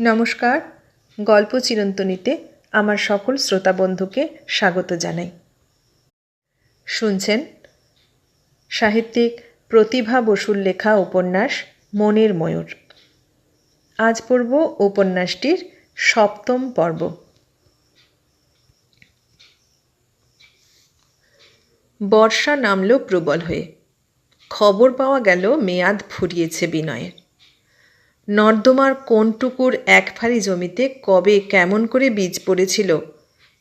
নমস্কার, গল্প চিরন্তনীতে আমার সকল শ্রোতা বন্ধুকে স্বাগত জানাই। শুনছেন সাহিত্যিক প্রতিভা বসুর লেখা উপন্যাস মনের ময়ূর। আজ পড়ব উপন্যাসটির সপ্তম পর্ব। বর্ষা নামল প্রবল হয়ে। খবর পাওয়া গেল মেয়াদ ফুরিয়েছে বিনয়ের। নর্দমার কোনটুকুর এক ফালি জমিতে কবে কেমন করে বীজ পড়েছিল?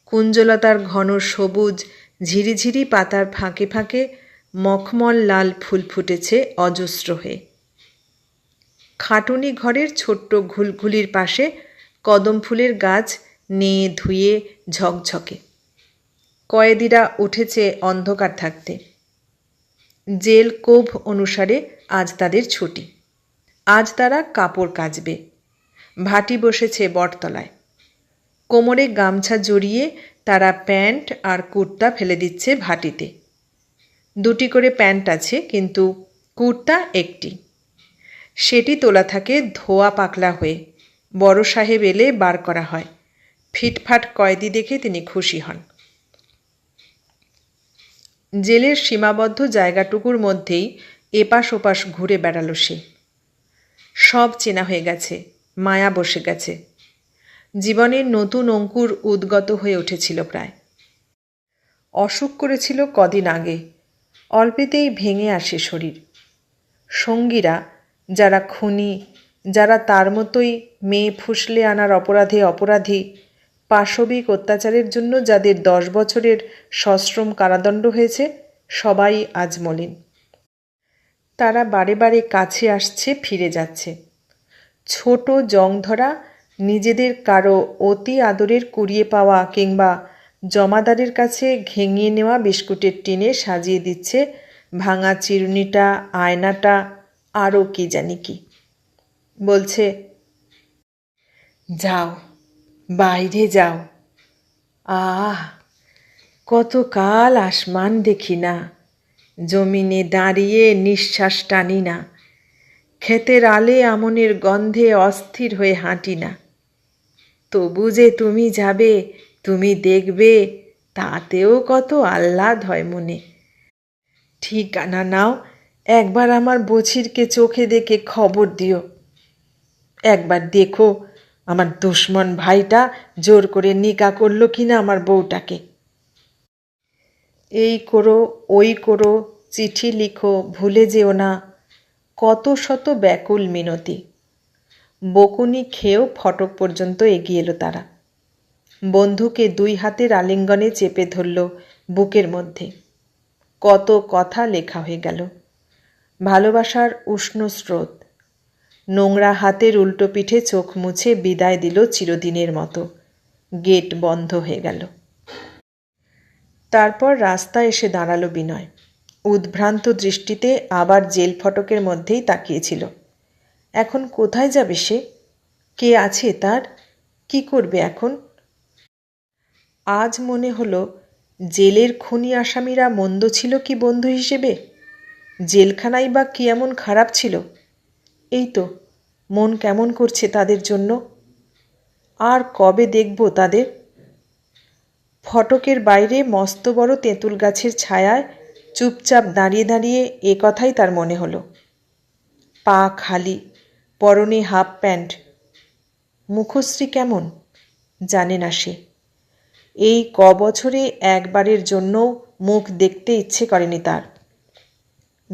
কুঞ্জলতার ঘন সবুজ, ঝিরিঝিরি পাতার ফাঁকে ফাঁকে মখমল লাল ফুল ফুটেছে অজস্র হয়ে। খাটুনি ঘরের ছোট্ট ঘুলঘুলির পাশে কদম ফুলের গাছ নেয়ে ধুয়ে ঝকঝকে। কয়েদিরা উঠেছে অন্ধকার থাকতে। জেল কোভ অনুসারে আজ তাদের ছুটি। আজ তারা কাপড় কাচবে। ভাটি বসেছে বটতলায়। কোমরে গামছা জড়িয়ে তারা প্যান্ট আর কুর্তা ফেলে দিচ্ছে ভাটিতে। দুটি করে প্যান্ট আছে, কিন্তু কুর্তা একটি। সেটি তোলা থাকে ধোয়া পাকলা হয়ে। বড় সাহেব এলে বার করা হয়। ফিটফাট কয়েদি দেখে তিনি খুশি হন। জেলের সীমাবদ্ধ জায়গাটুকুর মধ্যেই এপাশ ওপাশ ঘুরে বেড়ালো সে। সব চেনা হয়ে গেছে, মায়া বসে গেছে। জীবনের নতুন অঙ্কুর উদ্গত হয়ে উঠেছিল প্রায়। অসুখ করেছিল কদিন আগে, অল্পেতেই ভেঙে আসে শরীর। সঙ্গীরা, যারা খুনি, যারা তার মতোই মেয়ে ফুসলে আনার অপরাধে অপরাধী, পাশবিক অত্যাচারের জন্য যাদের দশ বছরের সশ্রম কারাদণ্ড হয়েছে, সবাই আজ মলিন। তারা বারে বারে কাছে আসছে, ফিরে যাচ্ছে। ছোট জং ধরা নিজেদের কারও অতি আদরের কুড়িয়ে পাওয়া কিংবা জমাদারের কাছে ঘেঙিয়ে নেওয়া বিস্কুটের টিনে সাজিয়ে দিচ্ছে, ভাঙা চিরুনিটা, আয়নাটা আরও কি জানি কি। বলছে, যাও, বাইরে যাও। আহ, কতকাল আসমান দেখি না। জমিনে দাঁড়িয়ে নিঃশ্বাস টানি না। ক্ষেতের আলে আমনের গন্ধে অস্থির হয়ে হাঁটি না। তবু যে তুমি যাবে, তুমি দেখবে, তাতেও কত আহ্লাদ হয় মনে। ঠিকানা নাও, একবার আমার বছিরকে চোখে দেখে খবর দিও। একবার দেখো, আমার দুশ্মন ভাইটা জোর করে নিকা করল কিনা আমার বউটাকে। এই করো, ওই করো, চিঠি লিখো, ভুলে যেও না। কত শত ব্যাকুল মিনতি। বকুনি খেয়েও ফটক পর্যন্ত এগিয়ে এলো তারা। বন্ধুকে দুই হাতের আলিঙ্গনে চেপে ধরল বুকের মধ্যে। কত কথা লেখা হয়ে গেল। ভালোবাসার উষ্ণ স্রোত। নোংরা হাতের উল্টো পিঠে চোখ মুছে বিদায় দিল চিরদিনের মতো। গেট বন্ধ হয়ে গেল। তারপর রাস্তায় এসে দাঁড়াল বিনয়। উদ্ভ্রান্ত দৃষ্টিতে আবার জেল ফটকের মধ্যেই তাকিয়েছিল। এখন কোথায় যাবে সে? কে আছে তার? কি করবে এখন? আজ মনে হলো, জেলের খুনি আসামিরা মন্দ ছিল কি বন্ধু হিসেবে? জেলখানাই বা কি এমন খারাপ ছিল? এই তো, মন কেমন করছে তাদের জন্য? আর কবে দেখব তাদের? ফটকের বাইরে মস্ত বড় তেঁতুল গাছের ছায়ায় চুপচাপ দাঁড়িয়ে দাঁড়িয়ে এ কথাই তার মনে হলো। পা খালি, পরনে হাফ প্যান্ট। মুখশ্রী কেমন? জানে না সে। এই ক বছরে একবারের জন্যও মুখ দেখতে ইচ্ছে করেনি তার।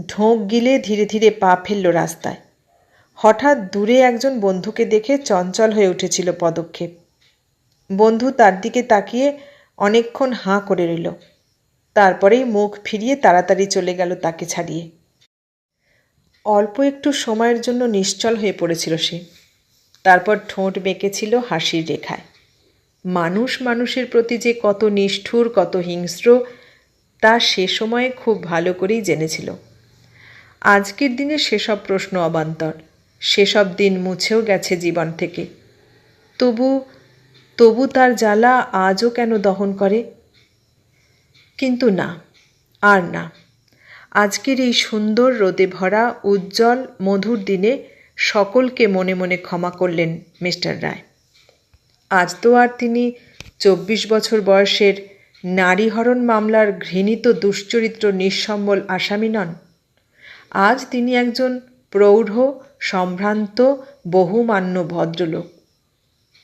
ঢোঁক গিলে ধীরে ধীরে পা ফেলল রাস্তায়। হঠাৎ দূরে একজন বন্ধুকে দেখে চঞ্চল হয়ে উঠেছিল পদক্ষেপ। বন্ধু তার দিকে তাকিয়ে অনেকক্ষণ হাঁ করে রইল। তারপরেই মুখ ফিরিয়ে তাড়াতাড়ি চলে গেল তাকে ছাড়িয়ে। অল্প একটু সময়ের জন্য নিশ্চল হয়ে পড়েছিল সে। তারপর ঠোঁট বেঁকেছিল হাসির রেখায়। মানুষ মানুষের প্রতি যে কত নিষ্ঠুর, কত হিংস্র, তা সে সময়ে খুব ভালো করেই জেনেছিল। আজকের দিনে সেসব প্রশ্ন অবান্তর। সেসব দিন মুছেও গেছে জীবন থেকে। তবু তবু তার জ্বালা আজও কেন দহন করে? কিন্তু না, আর না। আজকের এই সুন্দর রোদে ভরা, উজ্জ্বল, মধুর দিনে সকলকে মনে মনে ক্ষমা করলেন মিস্টার রায়। আজ তো আর তিনি চব্বিশ বছর বয়সের নারীহরণ মামলার ঘৃণিত দুশ্চরিত্র নিঃসম্বল আসামি নন। আজ তিনি একজন প্রৌঢ়, সম্ভ্রান্ত, বহুমান্য ভদ্রলোক।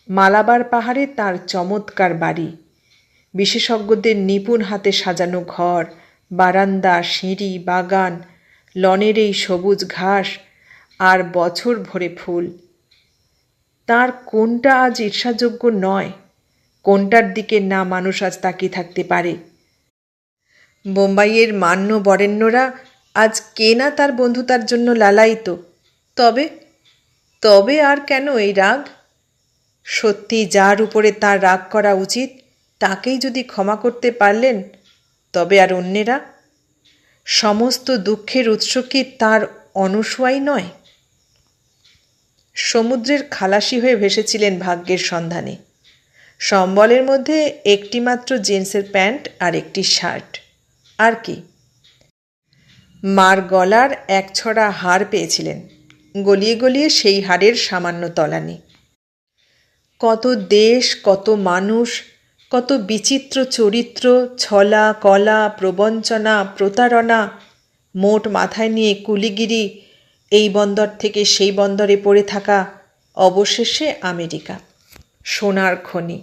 মালাবার পাহাড়ে তার চমৎকার বাড়ি। বিশেষজ্ঞদের নিপুণ হাতে সাজানো ঘর, বারান্দা, সিঁড়ি, বাগান, লনের এই সবুজ ঘাস আর বছর ভরে ফুল। তার কোনটা আজ ঈর্ষাযোগ্য নয়, কোনটার দিকে না মানুষ আজ তাকিয়ে থাকতে পারে। বোম্বাইয়ের মান্য বরেণ্যরা আজ কে না তার বন্ধুতার জন্য লালায়িত? তবে তবে আর কেন এই রাগ? সত্যি যার উপরে তার রাগ করা উচিত, তাকেই যদি ক্ষমা করতে পারলেন, তবে আর অন্যেরা? সমস্ত দুঃখের উৎস কি তার অনসুয়াই নয়? সমুদ্রের খালাসি হয়ে ভেসেছিলেন ভাগ্যের সন্ধানে। সম্বলের মধ্যে একটিমাত্র জিন্সের প্যান্ট আর একটি শার্ট। আর কি? মার গলার এক ছড়া হার পেয়েছিলেন। গলিয়ে গলিয়ে সেই হাড়ের সামান্য তলানি। কত দেশ, কত মানুষ, কত বিচিত্র চরিত্র, ছলা, কলা, প্রবঞ্চনা, প্রতারণা। মোট মাথায় নিয়ে কুলিগিরি, এই বন্দর থেকে সেই বন্দরে পড়ে থাকা অবশেষে আমেরিকা। সোনার খনি।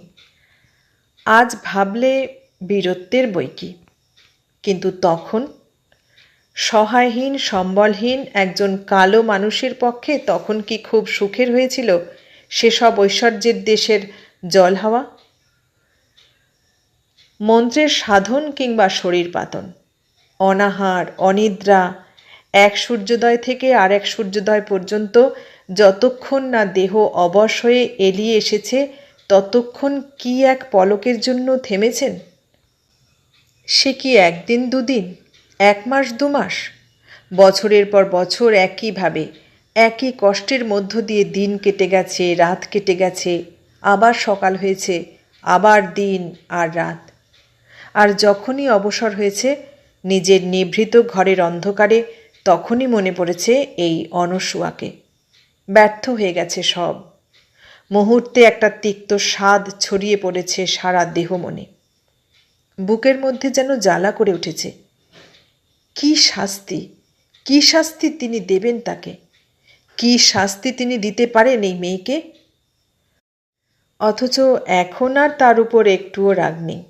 আজ ভাবলে বীরত্বের বই কি? কিন্তু তখন সহায়হীন, সম্বলহীন একজন কালো মানুষের পক্ষে তখন কি খুব সুখের হয়েছিল? সেসব ঐশ্বর্যের দেশের জল হাওয়া, মন্ত্রের সাধন কিংবা শরীর পাতন, অনাহার, অনিদ্রা, এক সূর্যোদয় থেকে আর এক সূর্যোদয় পর্যন্ত যতক্ষণ না দেহ অবশ হয়ে এলিয়ে এসেছে, ততক্ষণ কি এক পলকের জন্য থেমেছেন? সে কি একদিন দুদিন, এক মাস দু মাস? বছরের পর বছর একইভাবে একই কষ্টের মধ্য দিয়ে দিন কেটে গেছে, রাত কেটে গেছে, আবার সকাল হয়েছে, আবার দিন আর রাত। আর যখনই অবসর হয়েছে, নিজের নিভৃত ঘরের অন্ধকারে তখনই মনে পড়েছে এই অনসুয়াকে ব্যর্থ হয়ে গেছে সব। মুহূর্তে একটা তিক্ত স্বাদ ছড়িয়ে পড়েছে সারা দেহ মনে। বুকের মধ্যে যেন জ্বালা করে উঠেছে। কি শাস্তি? কি শাস্তি তিনি দেবেন তাকে? কি শাস্তি তিনি দিতে পারেন এই মেয়েকে? অথচ এখন আর তার উপর একটুও রাগ নেই।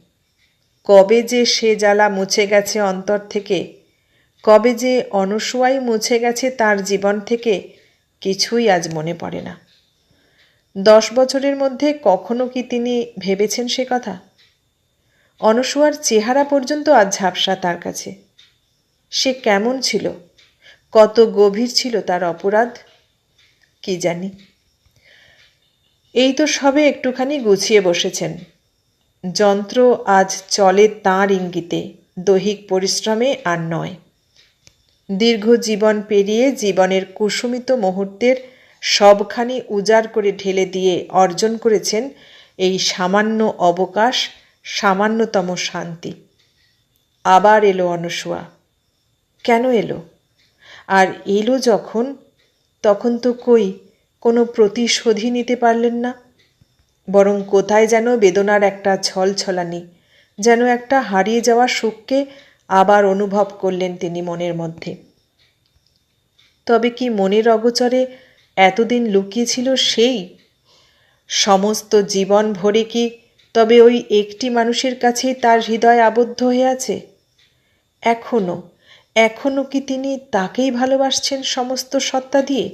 কবে যে সে জ্বালা মুছে গেছে অন্তর থেকে, কবে যে অনসুয়াই মুছে গেছে তার জীবন থেকে, কিছুই আজ মনে পড়ে না। দশ বছরের মধ্যে কখনো কি তিনি ভেবেছেন সে কথা? অনসুয়ার চেহারা পর্যন্ত আজ ঝাপসা তার কাছে। সে কেমন ছিল? কত গভীর ছিল তার অপরাধ? কি জানি। এই তো সবে একটুখানি গুছিয়ে বসেছেন। যন্ত্র আজ চলে তাঁর ইঙ্গিতে, দৈহিক পরিশ্রমে আর নয়। দীর্ঘ জীবন পেরিয়ে জীবনের কুসুমিত মুহূর্তের সবখানি উজাড় করে ঢেলে দিয়ে অর্জন করেছেন এই সামান্য অবকাশ, সামান্যতম শান্তি। আবার এলো অনসুয়া কেন এলো? আর এলো যখন তখন তো কই, কোনো প্রতিশোধই নিতে পারলেন না। বরং কোথায় যেন বেদনার একটা ছল ছলানি যেন একটা হারিয়ে যাওয়া সুখকে আবার অনুভব করলেন তিনি মনের মধ্যে। তবে কি মনের অগোচরে এতদিন লুকিয়েছিল সেই? সমস্ত জীবন ভরে কি তবে ওই একটি মানুষের কাছেই তার হৃদয় আবদ্ধ হয়ে আছে? এখনও এখনও কি তিনি তাকেই ভালোবাসছেন সমস্ত সত্তা দিয়ে?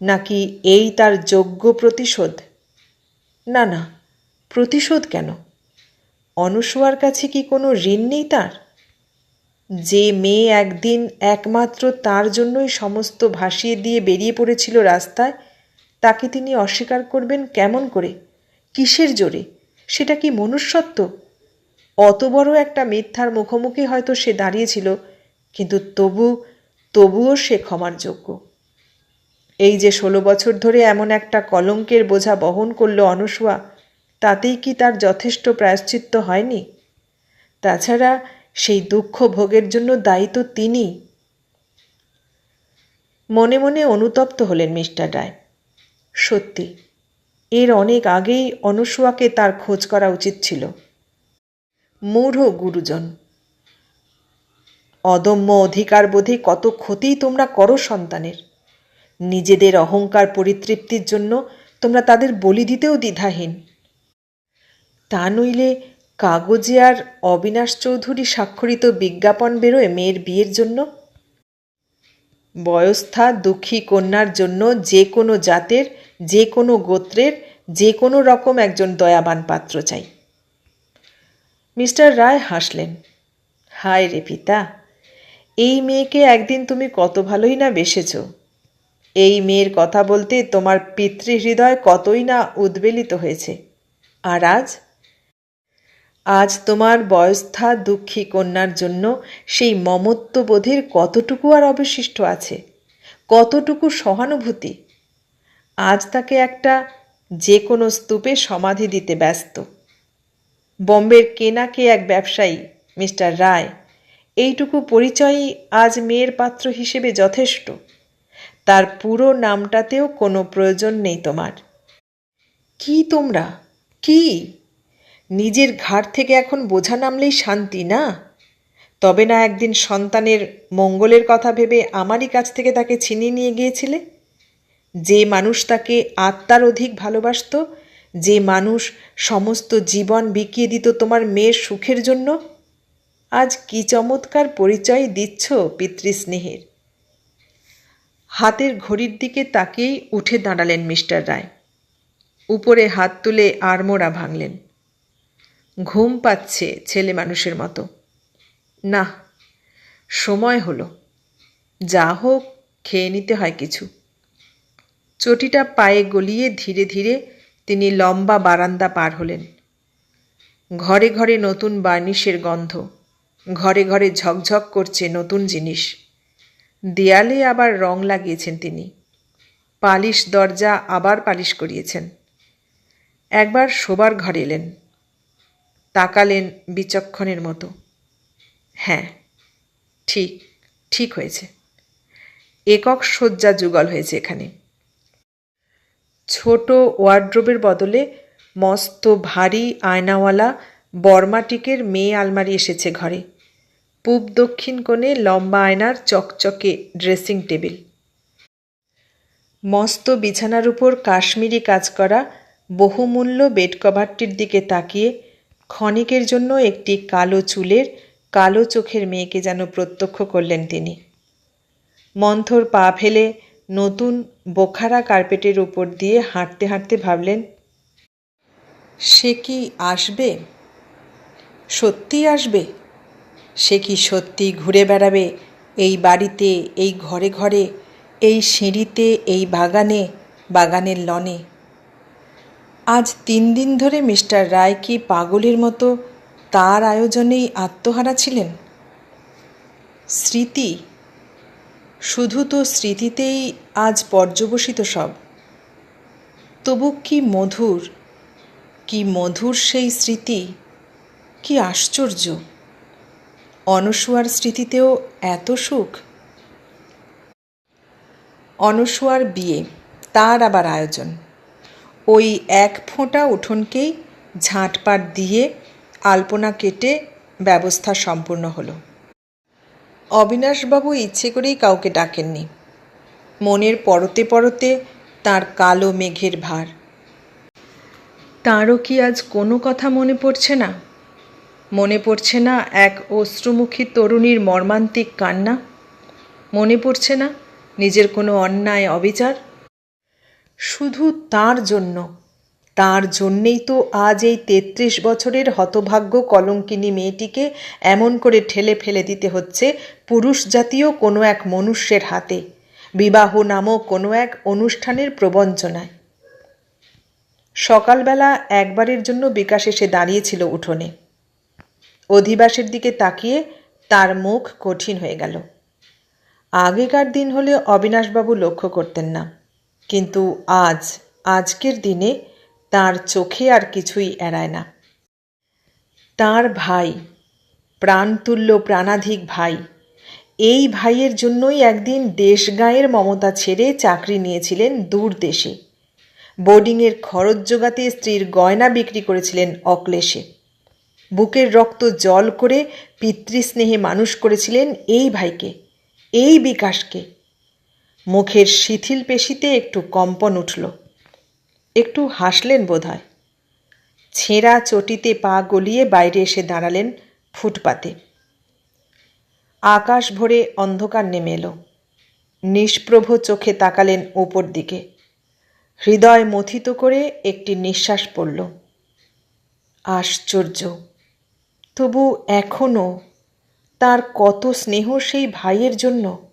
নাকি এই তার যোগ্য প্রতিশোধ? না না, প্রতিশোধ কেন? অনসুয়ার কাছে কি কোনো ঋণ নেই তার? যে মেয়ে একদিন একমাত্র তার জন্যই সমস্ত ভাসিয়ে দিয়ে বেরিয়ে পড়েছিল রাস্তায়, তাকে তিনি অস্বীকার করবেন কেমন করে? কিসের জোরে? সেটা কি মনুষ্যত্ব? অত বড় একটা মিথ্যার মুখোমুখি হয়তো সে দাঁড়িয়েছিল কিন্তু তবু, তবুও সে ক্ষমার যোগ্য। এই যে ষোলো বছর ধরে এমন একটা কলঙ্কের বোঝা বহন করল অনসুয়া, তাতেই কি তার যথেষ্ট প্রায়শ্চিত্ত হয়নি? তাছাড়া সেই দুঃখ ভোগের জন্য দায়ী তো তিনি। মনে মনে অনুতপ্ত হলেন মিস্টার রায়। সত্যি, এর অনেক আগেই অনুসুয়াকে তার খোঁজ করা উচিত ছিল। মূঢ় গুরুজন। অদম্য অধিকার বোধে কত ক্ষতিই তোমরা করো সন্তানের। নিজেদের অহংকার পরিতৃপ্তির জন্য তোমরা তাদের বলি দিতেও দ্বিধাহীন। তা নইলে কাগজে আর অবিনাশ চৌধুরী স্বাক্ষরিত বিজ্ঞাপন বেরোয় মেয়ের বিয়ের জন্য? বয়স্থা দুঃখী কন্যার জন্য যে কোনো জাতের, যে কোনো গোত্রের, যে কোনো রকম একজন দয়াবান পাত্র চাই। মিস্টার রায় হাসলেন। হায় রে পিতা! এই মেয়েকে একদিন তুমি কত ভালোই না বেসেছ। এই মেয়ের কথা বলতে তোমার পিতৃহৃদয় কতই না উদ্বেলিত হয়েছে। আর আজ? আজ তোমার বয়স্থা দুঃখী কন্যার জন্য সেই মমত্ববোধের কতটুকু আর অবশিষ্ট আছে? কতটুকু সহানুভূতি? আজ তাকে একটা যে কোনো স্তূপে সমাধি দিতে ব্যস্ত। বম্বের কেনাকে এক ব্যবসায়ী, মিস্টার রায় এইটুকু পরিচয়ই আজ মেয়ের পাত্র হিসেবে যথেষ্ট। তার পুরো নামটাতেও কোনো প্রয়োজন নেই তোমার। কি তোমরা? কি? নিজের ঘাট থেকে এখন বোঝা নামলেই শান্তি, না? তবে না একদিন সন্তানের মঙ্গলের কথা ভেবে আমারই কাছ থেকে তাকে ছিনিয়ে নিয়ে গিয়েছিলে? যে মানুষ তাকে আত্মার অধিক ভালোবাসত, যে মানুষ সমস্ত জীবন বিকিয়ে দিত তোমার মেয়ের সুখের জন্য আজ কি চমৎকার পরিচয় দিচ্ছ পিতৃস্নেহের? হাতের ঘড়ির দিকে তাকিয়েই উঠে দাঁড়ালেন মিস্টার রায়। উপরে হাত তুলে আড়মোড়া ভাঙলেন। ঘুম পাচ্ছে ছেলে মানুষের মতো। না, সময় হলো। যা হোক, খেয়ে নিতে হয় কিছু। চটিটা পায়ে গলিয়ে ধীরে ধীরে তিনি লম্বা বারান্দা পার হলেন। ঘরে ঘরে নতুন বার্নিশের গন্ধ। ঘরে ঘরে ঝকঝক করছে নতুন জিনিস। দেয়ালে আবার রং লাগিয়েছেন তিনি। পালিশ দরজা আবার পালিশ করিয়েছেন। একবার শোবার ঘরে এলেন। তাকালেন বিচক্ষণের মতো। হ্যাঁ ঠিক ঠিক হয়েছে। একক শয্যা যুগল হয়েছে এখানে। ছোট ওয়ার্ড্রোবের বদলে মস্ত ভারী আয়নাওয়ালা বর্মাটিকের মেয়ে আলমারি এসেছে ঘরে। পূব দক্ষিণ কোণে লম্বা আয়নার চকচকে ড্রেসিং টেবিল। মস্ত বিছানার উপর কাশ্মীরি কাজ করা বহুমূল্য বেড কভারটির দিকে তাকিয়ে ক্ষণিকের জন্য একটি কালো চুলের কালো চোখের মেয়েকে যেন প্রত্যক্ষ করলেন তিনি। মন্থর পা ফেলে নতুন বোখারা কার্পেটের উপর দিয়ে হাঁটতে হাঁটতে ভাবলেন, সে কি আসবে? সত্যি আসবে? সে কি সত্যি ঘুরে বেড়াবে এই বাড়িতে, এই ঘরে ঘরে, এই সিঁড়িতে, এই বাগানে, বাগানের লনে? আজ তিন দিন ধরে মিস্টার রায় কি পাগলের মতো তার আয়োজনেই আত্মহারা ছিলেন? স্মৃতি? শুধু তো স্মৃতিতেই আজ পর্যবসিত সব। তবু কি মধুর কি মধুর সেই স্মৃতি, কি আশ্চর্য! অনসুয়ার স্মৃতিতেও এত সুখ? অনসুয়ার বিয়ে, তার আবার আয়োজন। ওই এক ফোঁটা উঠোনকেই ঝাঁটপাট দিয়ে আলপনা কেটে ব্যবস্থা সম্পূর্ণ হলো। অবিনাশবাবু ইচ্ছে করেই কাউকে ডাকেননি। মনের পরতে পরতে তার কালো মেঘের ভার। তাঁরও কি আজ কোনো কথা মনে পড়ছে না? মনে পড়ছে না এক অশ্রুমুখী তরুণীর মর্মান্তিক কান্না? মনে পড়ছে না নিজের কোনো অন্যায় অবিচার? শুধু তার জন্য। তার জন্যেই তো আজ এই তেত্রিশ বছরের হতভাগ্য কলঙ্কিনী মেয়েটিকে এমন করে ঠেলে ফেলে দিতে হচ্ছে পুরুষ জাতীয় কোনো এক মনুষ্যের হাতে, বিবাহ নামক কোনো এক অনুষ্ঠানের প্রবঞ্চনায়। সকালবেলা একবারের জন্য বিকাশ এসে দাঁড়িয়েছিল উঠোনে। অধিবাসের দিকে তাকিয়ে তার মুখ কঠিন হয়ে গেল। আগেকার দিন হলে অবিনাশবাবু লক্ষ্য করতেন না, কিন্তু আজ, আজকের দিনে তার চোখে আর কিছুই এড়ায় না। তার ভাই, প্রাণতুল্য প্রাণাধিক ভাই, এই ভাইয়ের জন্যই একদিন দেশ গাঁয়ের মমতা ছেড়ে চাকরি নিয়েছিলেন দূর দেশে। বোর্ডিংয়ের খরচ জোগাতে স্ত্রীর গয়না বিক্রি করেছিলেন অক্লেশে। বুকের রক্ত জল করে পিতৃস্নেহে মানুষ করেছিলেন এই ভাইকে, এই বিকাশকে। মুখের শিথিল পেশিতে একটু কম্পন উঠল। একটু হাসলেন বোধহয়। ছেঁড়া চটিতে পা গলিয়ে বাইরে এসে দাঁড়ালেন ফুটপাতে। আকাশ ভরে অন্ধকার নেমে এলো। নিষ্প্রভ চোখে তাকালেন ওপর দিকে। হৃদয় মথিত করে একটি নিঃশ্বাস পড়ল। আশ্চর্য! তবু এখনও তার কত স্নেহ সেই ভাইয়ের জন্য?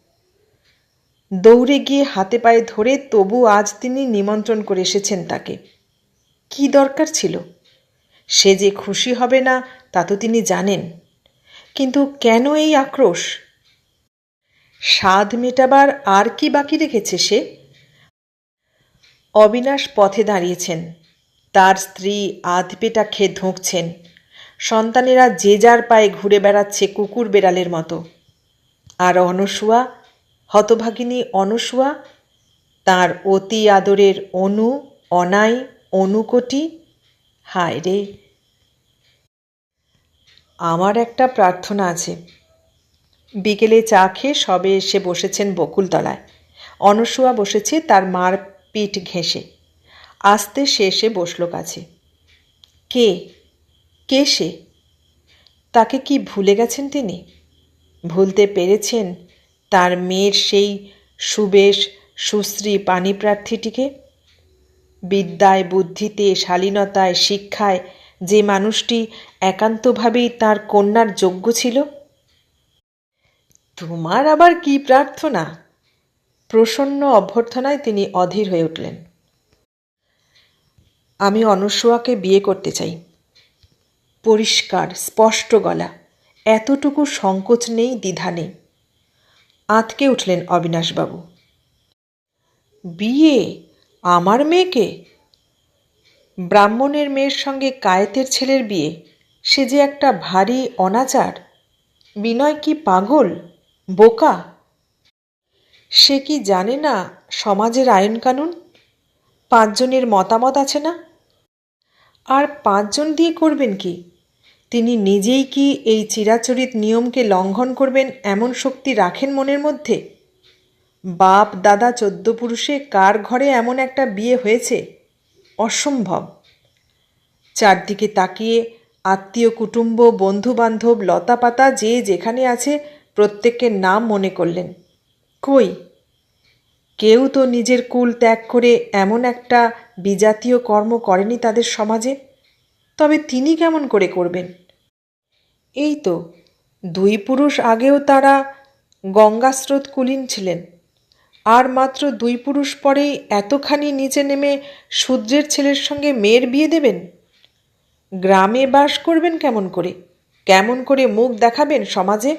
দৌড়ে গিয়ে হাতে পায়ে ধরে তবু আজ তিনি নিমন্ত্রণ করে এসেছেন তাকে। কি দরকার ছিল? সে যে খুশি হবে না, তা তো তিনি জানেন। কিন্তু কেন এই আক্রোশ? স্বাদ মেটাবার আর কি বাকি রেখেছে সে? অবিনাশ পথে দাঁড়িয়েছেন। তার স্ত্রী আধপেটা খেয়ে ধুঁকছেন। সন্তানেরা যে যার পায়ে ঘুরে বেড়াচ্ছে কুকুর বেড়ালের মতো। আর অনসুয়া, হতভাগিনী অনসুয়া, তার অতি আদরের অনু, অনাই, অনুকোটি, হায় রে। আমার একটা প্রার্থনা আছে। বিকেলে চা খেয়ে সবে এসে বসেছেন বকুলতলায়। অনসুয়া বসেছে তার মার পিঠ ঘেঁষে। আস্তে সে এসে বসল কাছে। কে? কে সে? তাকে কি ভুলে গেছেন তিনি? ভুলতে পেরেছেন তার মেয়ের সেই সুবেশ, সুশ্রী পানিপ্রার্থীটিকে? বিদ্যায়, বুদ্ধিতে, শালীনতায়, শিক্ষায় যে মানুষটি একান্তভাবেই তার কন্যার যোগ্য ছিল? তোমার আবার কি প্রার্থনা? প্রসন্ন অভ্যর্থনায় তিনি অধীর হয়ে উঠলেন। আমি অনসূয়াকে বিয়ে করতে চাই। পরিষ্কার, স্পষ্ট গলা। এতটুকু সংকোচ নেই, দ্বিধা নেই। আঁতকে উঠলেন অবিনাশবাবু। বিয়ে? আমার মেয়েকে? ব্রাহ্মণের মেয়ের সঙ্গে কায়েতের ছেলের বিয়ে? সে যে একটা ভারী অনাচার? বিনয় কি পাগল? বোকা? সে কি জানে না সমাজের আইন কানুন পাঁচজনের মতামত আছে না? আর পাঁচজন দিয়ে করবেন কি? তিনি নিজেই কি এই চিরাচরিত নিয়মকে লঙ্ঘন করবেন এমন শক্তি রাখেন মনের মধ্যে? বাপ, দাদা, চোদ্দ পুরুষে কার ঘরে এমন একটা বিয়ে হয়েছে? অসম্ভব। চারদিকে তাকিয়ে আত্মীয়, কুটুম্ব, বন্ধুবান্ধব, লতাপাতা যে যেখানে আছে প্রত্যেকের নাম মনে করলেন। কই? কেউ তো নিজের কুল ত্যাগ করে এমন একটা বিজাতীয় কর্ম করেনি তাদের সমাজে? তবে তিনি কেমন করে করবেন? এই তো, দুই পুরুষ আগেও তারা গঙ্গাস্রোত কুলীন ছিলেন। আর মাত্র দুই পুরুষ পরেই এতখানি নিচে নেমে শূদ্রের ছেলের সঙ্গে মেয়ের বিয়ে দেবেন? গ্রামে বাস করবেন কেমন করে? কেমন করে মুখ দেখাবেন সমাজে?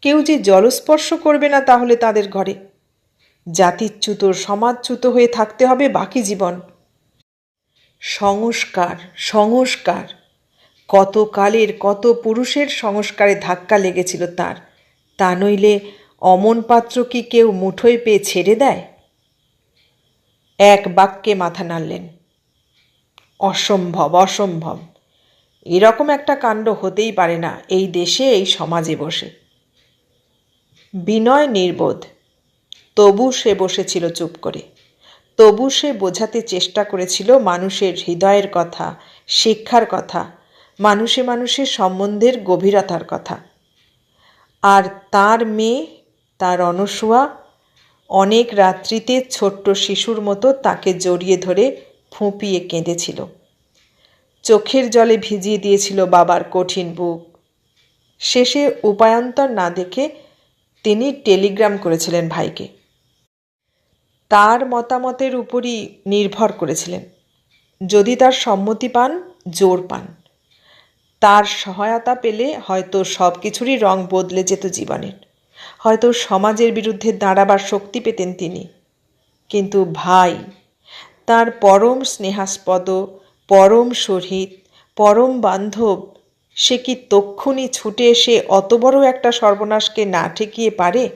কেউ যে জলস্পর্শ করবে না তাহলে তাদের ঘরে। জাতিচ্যুত, সমাজচ্যুত হয়ে থাকতে হবে বাকি জীবন। সংস্কার সংস্কার। কত কালের কত পুরুষের সংস্কারে ধাক্কা লেগেছিল তার। তা নইলে অমন পাত্র কি কেউ মুঠোয় পেয়ে ছেড়ে দেয়? এক বাক্যে মাথা নাড়লেন। অসম্ভব অসম্ভব। এরকম একটা কাণ্ড হতেই পারে না এই দেশে, এই সমাজে বসে। বিনয় নির্বোধ। তবু সে বসেছিল চুপ করে। তবু সে বোঝাতে চেষ্টা করেছিল মানুষের হৃদয়ের কথা, শিক্ষার কথা মানুষে মানুষের সম্বন্ধের গভীরতার কথা। আর তার মেয়ে, তার অনসুয়া অনেক রাত্রিতে ছোট্ট শিশুর মতো তাকে জড়িয়ে ধরে ফুঁপিয়ে কেঁদেছিল। চোখের জলে ভিজিয়ে দিয়েছিল বাবার কঠিন বুক। শেষে উপায়ন্তর না দেখে তিনি টেলিগ্রাম করেছিলেন ভাইকে। তার মতামতের উপরই নির্ভর করেছিলেন। যদি তার সম্মতি পান, জোর পান। তার সহায়তা পেলে হয়তো সব কিছুরই রং বদলে যেত জীবনের। হয়তো সমাজের বিরুদ্ধে দাঁড়াবার শক্তি পেতেন তিনি। কিন্তু ভাই, তার পরম স্নেহাস্পদ, পরম শহীদ পরম বান্ধব, সে কি তক্ষুনি ছুটে এসে অত বড় একটা সর্বনাশকে না ঠেকিয়ে পারে?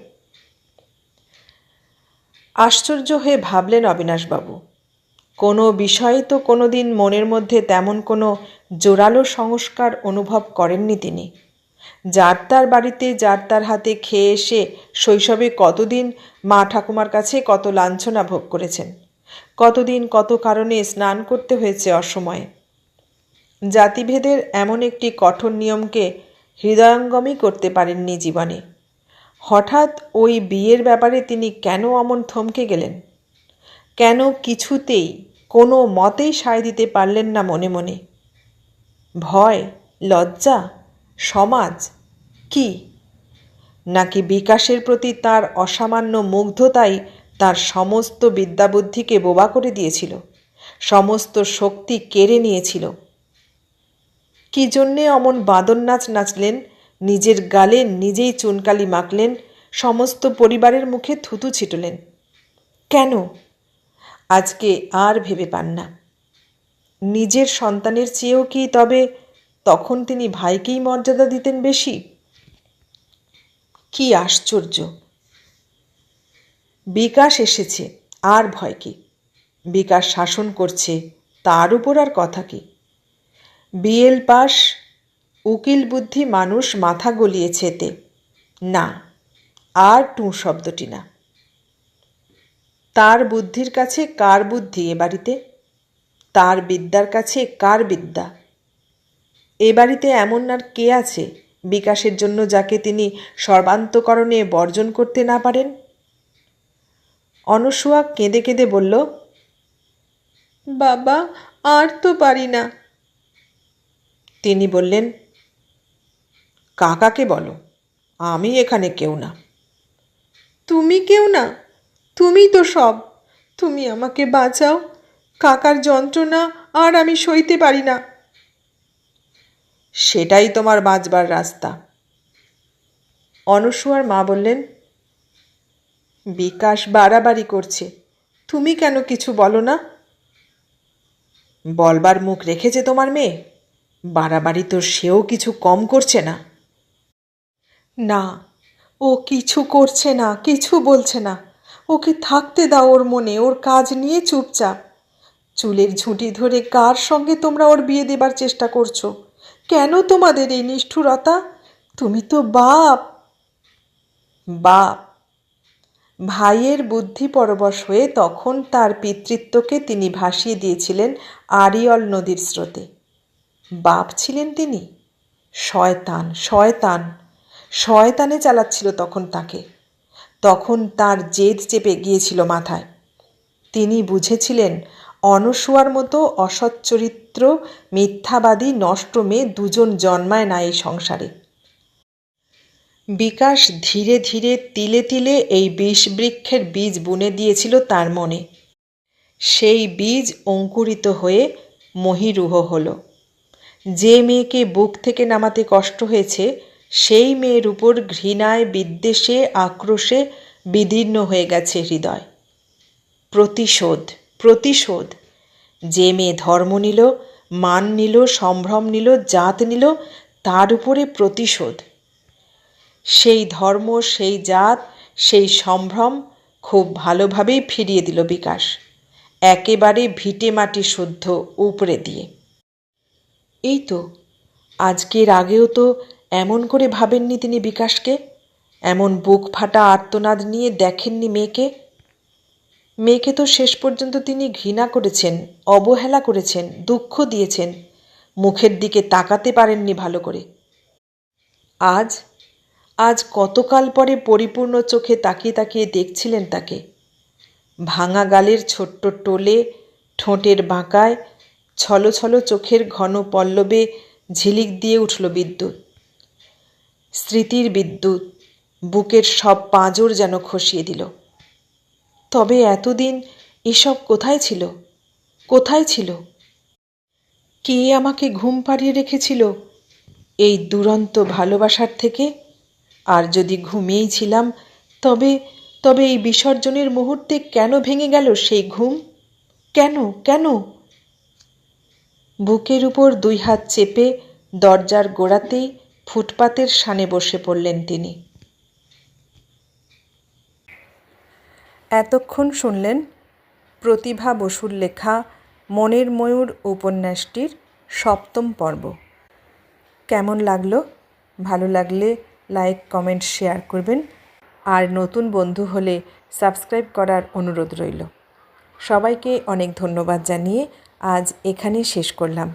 আশ্চর্য হয়ে ভাবলেন অবিনাশবাবু। কোনো বিষয়ে তো কোনো দিন মনের মধ্যে তেমন কোনো জোরালো সংস্কার অনুভব করেননি তিনি। যার তার বাড়িতে, যার তার হাতে খেয়ে এসে শৈশবে কতদিন মা ঠাকুমার কাছে কত লাঞ্ছনা ভোগ করেছেন, কতদিন কত কারণে স্নান করতে হয়েছে অসময়ে। জাতিভেদের এমন একটি কঠোর নিয়মকে হৃদয়ঙ্গমই করতে পারেননি জীবনে। হঠাৎ ওই বিয়ের ব্যাপারে তিনি কেন অমন থমকে গেলেন? কেন কিছুতেই কোনো মতেই সায় দিতে পারলেন না মনে মনে। ভয়, লজ্জা, সমাজ কি? নাকি বিকাশের প্রতি তার অসামান্য মুগ্ধতাই তার সমস্ত বিদ্যাবুদ্ধিকে বোবা করে দিয়েছিল, সমস্ত শক্তি কেড়ে নিয়েছিল? কি জন্যে অমন বাদন নাচ নাচলেন, নিজের গালে নিজেই চুনকালি মাখলেন, সমস্ত পরিবারের মুখে থুতু ছিটলেন? কেন? আজকে আর ভেবে পান না। নিজের সন্তানের চেয়েও কি তবে তখন তিনি ভাইকেই মর্যাদা দিতেন বেশি? কি আশ্চর্য! বিকাশ এসেছে, আর ভয় কি? বিকাশ শাসন করছে, তার উপর আর কথা কি? বিএল পাস, উকিল বুদ্ধি মানুষ মাথা গলিয়েছে এতে। না, আর টু শব্দটি না। তার বুদ্ধির কাছে কার বুদ্ধি এ বাড়িতে? তার বিদ্যার কাছে কার বিদ্যা? এ বাড়িতে এমন আর কে আছে বিকাশের জন্য যাকে তিনি সর্বান্তকরণে বর্জন করতে না পারেন? অনসুয়া কেঁদে কেঁদে বলল, বাবা, আর তো পারি না। তিনি বললেন, কাকাকে বলো, আমি এখানে কেউ না। তুমি কেউ না? তুমি তো সব। তুমি আমাকে বাঁচাও। কাকার যন্ত্রণা আর আমি সইতে পারি না। সেটাই তোমার বাঁচবার রাস্তা। অনসুয়ার মা বললেন, বিকাশ বাড়াবাড়ি করছে। তুমি কেন কিছু বলো না? বলবার মুখ রেখেছে তোমার মেয়ে? বাড়াবাড়ি তো সেও কিছু কম করছে না। না, ও কিছু করছে না, কিছু বলছে না। ওকে থাকতে দাও ওর মনে, ওর কাজ নিয়ে চুপচাপ। চুলের ঝুঁটি ধরে কার সঙ্গে তোমরা ওর বিয়ে দেবার চেষ্টা করছ? কেন তোমাদের এই নিষ্ঠুরতা? তুমি তো বাপ। বাপ। ভাইয়ের বুদ্ধি পরবশ হয়ে তখন তার পিতৃত্বকে তিনি ভাসিয়ে দিয়েছিলেন আরিয়ল নদীর স্রোতে। বাপ ছিলেন তিনি? শয়তান শয়তান। শয়তানে চালাচ্ছিল তখন তাকে। তখন তার জেদ চেপে গিয়েছিল মাথায়। তিনি বুঝেছিলেন অনসুয়ার মতো অসচ্চরিত্র, মিথ্যাবাদী নষ্ট মেয়ে দুজন জন্মায় না এই সংসারে। বিকাশ ধীরে ধীরে তিলে তিলে এই বিষ বৃক্ষের বীজ বুনে দিয়েছিল তার মনে। সেই বীজ অঙ্কুরিত হয়ে মহিরুহ হল। যে মেয়েকে বুক থেকে নামাতে কষ্ট হয়েছে সেই মেয়ের উপর ঘৃণায়, বিদ্বেষে, আক্রোশে বিদীর্ণ হয়ে গেছে হৃদয়। প্রতিশোধ প্রতিশোধ। যে মেয়ে ধর্ম নিল, মান নিল, সম্ভ্রম নিল, জাত নিল, তার উপরে প্রতিশোধ। সেই ধর্ম, সেই জাত, সেই সম্ভ্রম খুব ভালোভাবেই ফিরিয়ে দিল বিকাশ। একেবারে ভিটে মাটি শুদ্ধ উপরে দিয়ে। এই তো, আজকের আগেও তো এমন করে ভাবেননি তিনি বিকাশকে? এমন বুক ফাটা আর্তনাদ নিয়ে দেখেননি মেয়েকে? মেয়েকে তো শেষ পর্যন্ত তিনি ঘৃণা করেছেন, অবহেলা করেছেন, দুঃখ দিয়েছেন। মুখের দিকে তাকাতে পারেননি ভালো করে। আজ? আজ কতকাল পরে পরিপূর্ণ চোখে তাকিয়ে তাকিয়ে দেখছিলেন তাকে। ভাঙা গালের ছোট্ট টোলে, ঠোঁটের বাঁকায়, ছলো ছলো চোখের ঘন পল্লবে ঝিলিক দিয়ে উঠল বিদ্যুৎ। স্মৃতির বিদ্যুৎ, বুকের সব পাঁজর যেন খসিয়ে দিল। তবে এতদিন এসব কোথায় ছিল? কোথায় ছিল? কে আমাকে ঘুম পাড়িয়ে রেখেছিল? এই দুরন্ত ভালোবাসার থেকে? আর যদি ঘুমিয়েই ছিলাম, তবে তবে এই বিসর্জনের মুহূর্তে কেন ভেঙে গেল সেই ঘুম? কেন কেন? বুকের উপর দুই হাত চেপে দরজার গোড়াতেই ফুটপাতের সানে বসে পড়লেন তিনি। এতক্ষণ শুনলেন প্রতিভা বসুর লেখা মনের ময়ূর উপন্যাসটির সপ্তম পর্ব। কেমন লাগল? ভালো লাগলে লাইক, কমেন্ট, শেয়ার করবেন। আর নতুন বন্ধু হলে সাবস্ক্রাইব করার অনুরোধ রইল। সবাইকে অনেক ধন্যবাদ জানিয়ে আজ এখানেই শেষ করলাম।